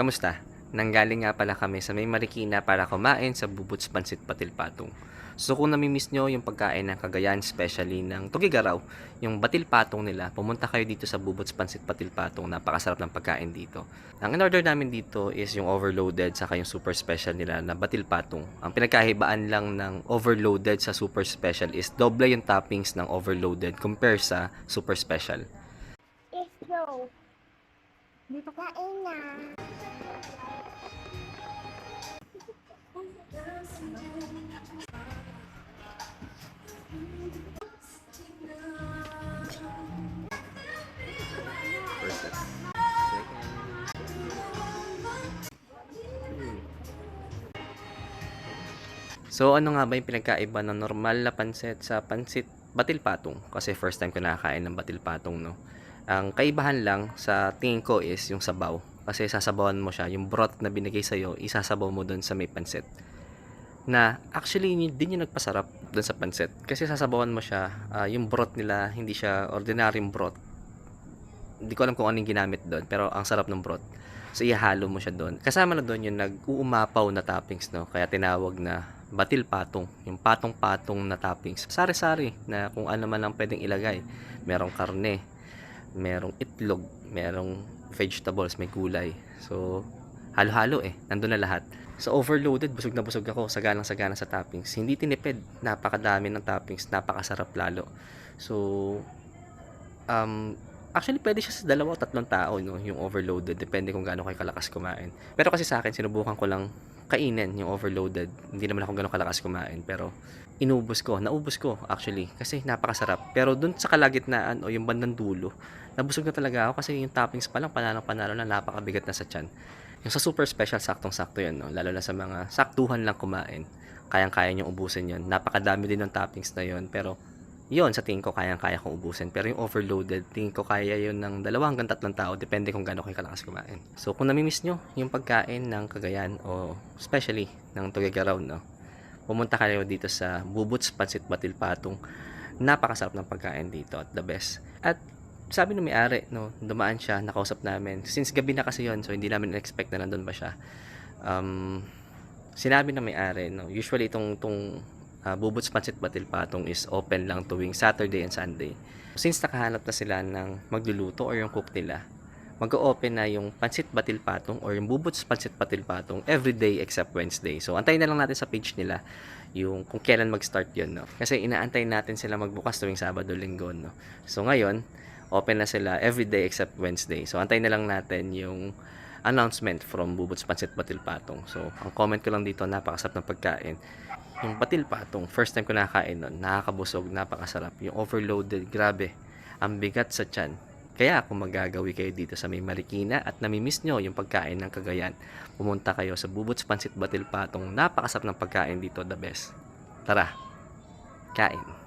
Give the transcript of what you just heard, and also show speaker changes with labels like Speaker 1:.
Speaker 1: Kamusta? Nanggaling nga pala kami sa may Marikina para kumain sa Bubuts Pansit Patil Patong. So kung namimiss nyo yung pagkain ng Cagayan, especially ng Tugigaraw, yung batil patong nila, pumunta kayo dito sa Bubuts Pansit Patil Patong. Napakasarap ng pagkain dito. Ang in-order namin dito is yung overloaded saka yung super special nila na batil patong. Ang pinagkahibaan lang ng overloaded sa super special is doble yung toppings ng overloaded compare sa super special.
Speaker 2: It's no. Dito kain na.
Speaker 1: So ano nga ba yung pinagkaiba ng normal na pansit sa pansit batil patong? Kasi first time ko nakakain ng batil patong, no? Ang kaibahan lang sa tingin ko is yung sabaw. Kasi sasabawan mo siya, yung broth na binigay sa'yo, isasabaw mo doon sa may pansit. Na actually, din yung nagpasarap doon sa pansit. Kasi sasabawan mo siya, ah, yung broth nila, hindi siya ordinaryong broth hindi ko alam kung anong ginamit doon, pero ang sarap ng broth. So, ihalo mo siya doon. Kasama na doon yung nag-uumapaw na toppings, no? Kaya tinawag na batil patong. Yung patong-patong na toppings. Sari-sari na kung ano man ang pwedeng ilagay. Merong karne, merong itlog, merong vegetables, may gulay. So, halo-halo eh. Nandun na lahat. So, overloaded, busog na busog ako. Sagalang-sagana sa toppings. Hindi tinipid. Napakadami ng toppings. Napakasarap lalo. So, um, Actually, pwede siya sa dalawa o tatlong tao, no? Yung overloaded. Depende kung gaano kayo kalakas kumain. Pero kasi sa akin, sinubukan ko lang kainin yung overloaded. Hindi naman ako gano'ng kalakas kumain. Pero, inubos ko. Naubos ko, actually. Kasi napakasarap. Pero dun sa kalagitnaan o yung bandang dulo, nabusog na talaga ako kasi yung toppings pa lang, panalo-panalo na napakabigat na sa tiyan. Yung sa super special, saktong-sakto yun, no? Lalo na sa mga saktuhan lang kumain. Kayang-kaya nyo ubusin yun. Napakadami din ng toppings na yun. Pero, yon sa tingin ko kayang-kaya kong ubusin. Pero yung overloaded, tingin ko kaya yun ng dalawa hanggang tatlong tao. Depende kung gaano kayo kalakas kumain. So, kung namimiss nyo yung pagkain ng Cagayan o especially ng Tugigaraw, no? Pumunta kayo dito sa Bubuts Pansit Batil Patong. Napakasarap ng pagkain dito at the best. At sabi ng may-ari, no, dumaan siya, nakausap namin. Since gabi na kasi yon so hindi namin expect na nandun ba siya. Um, sinabi ng may-ari, no, usually itong, itong uh, Bubuts Pansit Batil Patong is open lang tuwing Saturday and Sunday. Since nakahanap na sila ng magluluto or yung cook nila, mag-open na yung Pansit Batil Patong or yung Bubuts Pansit Batil Patong every day except Wednesday. So, antayin na lang natin sa page nila yung kung kailan mag-start yun, no? Kasi inaantay natin sila magbukas tuwing Sabado, Linggo, no? So, ngayon, open na sila every day except Wednesday. So, antayin na lang natin yung announcement from Bubuts Pansit Batil Patong. So, ang comment ko lang dito, napakasarap ng pagkain. Yung batil patong, first time ko nakakain nun, nakakabusog, napakasarap. Yung overloaded, grabe. Ang bigat sa tiyan. Kaya kung magagawi kayo dito sa may Marikina at namimiss nyo yung pagkain ng Cagayan, pumunta kayo sa Bubuts Pansit Batil Patong. Napakasarap ng pagkain dito, the best. Tara, kain.